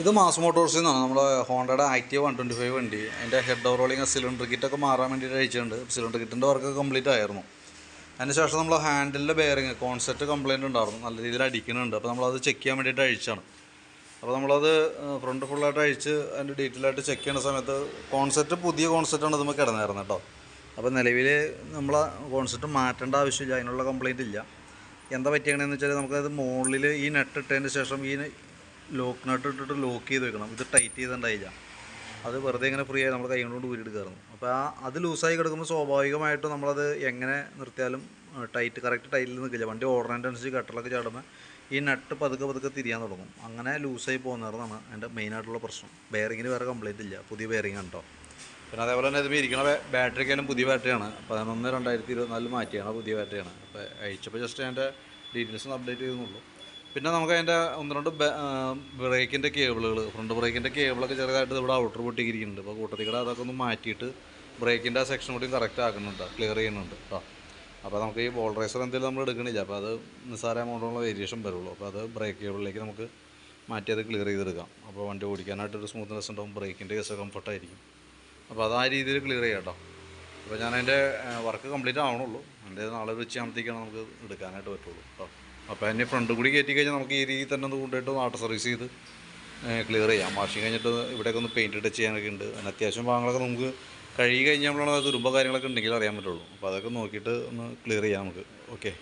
ഇത് മാസ് മോട്ടോഴ്സിൽ നിന്നാണ്. നമ്മുടെ ഹോണ്ടയുടെ ആക്റ്റീവ് വൺ ട്വന്റി ഫൈവ് വണ്ടി. അതിന്റെ ഹെഡ് ഓവർ റോളിങ് സിലിണ്ടർ കിറ്റൊക്കെ മാറാൻ വേണ്ടിയിട്ട് അയച്ചിട്ടുണ്ട്. സിലിണ്ടർ കിറ്റിന്റെ വർക്ക് കംപ്ലീറ്റ് ആയിരുന്നു. അതിന് ശേഷം നമ്മൾ ഹാൻഡിലിന്റെ ബെയറിങ് കോൺസെപ്റ്റ് കംപ്ലയിന്റ് ഉണ്ടായിരുന്നു. നല്ല രീതിയിൽ അടിക്കുന്നുണ്ട്. അപ്പോൾ നമ്മളത് ചെക്ക് ചെയ്യാൻ വേണ്ടിയിട്ട് അഴിച്ചാണ് അപ്പോൾ നമ്മളത് ഫ്രണ്ട് ഫുള്ളായിട്ട് അഴിച്ച് അതിന്റെ ഡീറ്റെയിൽ ആയിട്ട് ചെക്ക് ചെയ്യുന്ന സമയത്ത് കോൺസെപ്റ്റ് പുതിയ കോൺസെപ്റ്റാണ് നമുക്ക് കിടന്നായിരുന്നു കേട്ടോ. അപ്പോൾ നിലവിൽ നമ്മൾ കോൺസെപ്റ്റ് മാറ്റേണ്ട ആവശ്യമില്ല. അതിനുള്ള കംപ്ലയിന്റ് ഇല്ല. എന്താ പറ്റിയാണെന്ന് വെച്ചാൽ നമുക്കത് മുകളിൽ ഈ നെട്ട് ഇട്ടതിന് ശേഷം ഈ ലോക്ക് നട്ട് ഇട്ടിട്ട് ലോക്ക് ചെയ്ത് വെക്കണം. ഇത് ടൈറ്റ് ചെയ്തിട്ടുണ്ടായില്ല. അത് വെറുതെ ഇങ്ങനെ ഫ്രീ ആയി നമ്മൾ കൈ കൊണ്ട് ഊരിയെടുക്കായിരുന്നു അപ്പോൾ ആ അത് ലൂസായി കിടക്കുമ്പോൾ സ്വാഭാവികമായിട്ടും നമ്മളത് എങ്ങനെ നിർത്തിയാലും ടൈറ്റ് കറക്റ്റ് ടൈറ്റിൽ നിൽക്കില്ല വണ്ടി ഓർഡറിന്റെ അനുസരിച്ച് കട്ടലൊക്കെ ചാടുമ്പോൾ ഈ നട്ട് പതുക്കെ പതുക്കെ തിരിയാൻ തുടങ്ങും. അങ്ങനെ ലൂസായി പോകുന്നതാണ് അതിന്റെ മെയിനായിട്ടുള്ള പ്രശ്നം. ബെയറിങ്ങിന് വേറെ കംപ്ലൈന്റ് ഇല്ല. പുതിയ ബെയറിംഗ് കണ്ടോ പിന്നെ അതേപോലെ തന്നെ ഇതിൽ ഇരിക്കണ ബാറ്ററിക്കാലും പുതിയ ബാറ്ററിയാണ് പതിനൊന്ന് രണ്ടായിരത്തി ഇരുപത്തിനാലിൽ മാറ്റിയാണ് പുതിയ ബാറ്ററിയാണ് അപ്പോൾ അയച്ചപ്പോൾ ജസ്റ്റ് അതിന്റെ ഡീറ്റെയിൽസ് ഒന്ന് അപ്ഡേറ്റ് ചെയ്യുന്നുള്ളൂ പിന്നെ നമുക്ക് അതിന്റെ ഒന്ന് രണ്ട് ബ്രേക്കിന്റെ കേബിളുകൾ ഫ്രണ്ട് ബ്രേക്കിന്റെ കേബിളൊക്കെ ചെറുതായിട്ട് ഇവിടെ ഔട്ടർ പൊട്ടിക്കിരിക്കുന്നുണ്ട് അപ്പോൾ കൂട്ടത്തിൽ കൂടെ അതൊക്കെ ഒന്ന് മാറ്റിയിട്ട് ബ്രേക്കിന്റെ ആ സെക്ഷൻ കൂടി കറക്റ്റ് ആക്കുന്നുണ്ട് ക്ലിയർ ചെയ്യുന്നുണ്ട് കേട്ടോ അപ്പോൾ നമുക്ക് ഈ ബോൾ എന്തെങ്കിലും നമ്മൾ എടുക്കണില്ല. അപ്പോൾ അത് നിസ്സാര എമൗണ്ടുള്ള വേരിയേഷൻ വരുള്ളൂ. അപ്പോൾ അത് ബ്രേക്ക് കേബിളിലേക്ക് നമുക്ക് മാറ്റി അത് ക്ലിയർ ചെയ്തെടുക്കാം. അപ്പോൾ വണ്ടി ഓടിക്കാനായിട്ട് ഒരു സ്മൂത്ത്നെസ് ഉണ്ടാവും ബ്രേക്കിന്റെ കേസ് കംഫർട്ടായിരിക്കും അപ്പോൾ അത് ആ രീതിയിൽ ക്ലിയർ ചെയ്യാം കേട്ടോ അപ്പോൾ ഞാൻ അതിന്റെ വർക്ക് കംപ്ലീറ്റ് ആവണുള്ളൂ. എന്റെ നാളെ ഒരു ഉച്ചയാകുമ്പോഴത്തേക്കാണ് നമുക്ക് എടുക്കാനായിട്ട് പറ്റുള്ളൂ കേട്ടോ അപ്പോൾ അതിന്റെ ഫ്രണ്ട് കൂടി കയറ്റി കഴിഞ്ഞാൽ നമുക്ക് ഈ രീതിയിൽ തന്നെ ഒന്ന് കൊണ്ടുപോയിട്ട് വാട്ടർ സർവീസ് ചെയ്ത് ക്ലിയർ ചെയ്യാം. വാഷിങ് കഴിഞ്ഞിട്ട് ഇവിടെയൊക്കെ ഒന്ന് പെയിന്റ് ടച്ച് ചെയ്യാനൊക്കെ ഉണ്ട്. അതിന് അത്യാവശ്യം ഭാഗങ്ങളൊക്കെ നമുക്ക് കഴുകി കഴിഞ്ഞാൽ നമ്മളാണ് തുരുമ്പോ കാര്യങ്ങളൊക്കെ ഉണ്ടെങ്കിൽ അറിയാൻ പറ്റുള്ളൂ. അപ്പോൾ അതൊക്കെ നോക്കിയിട്ട് ഒന്ന് ക്ലിയർ ചെയ്യാം നമുക്ക്. ഓക്കെ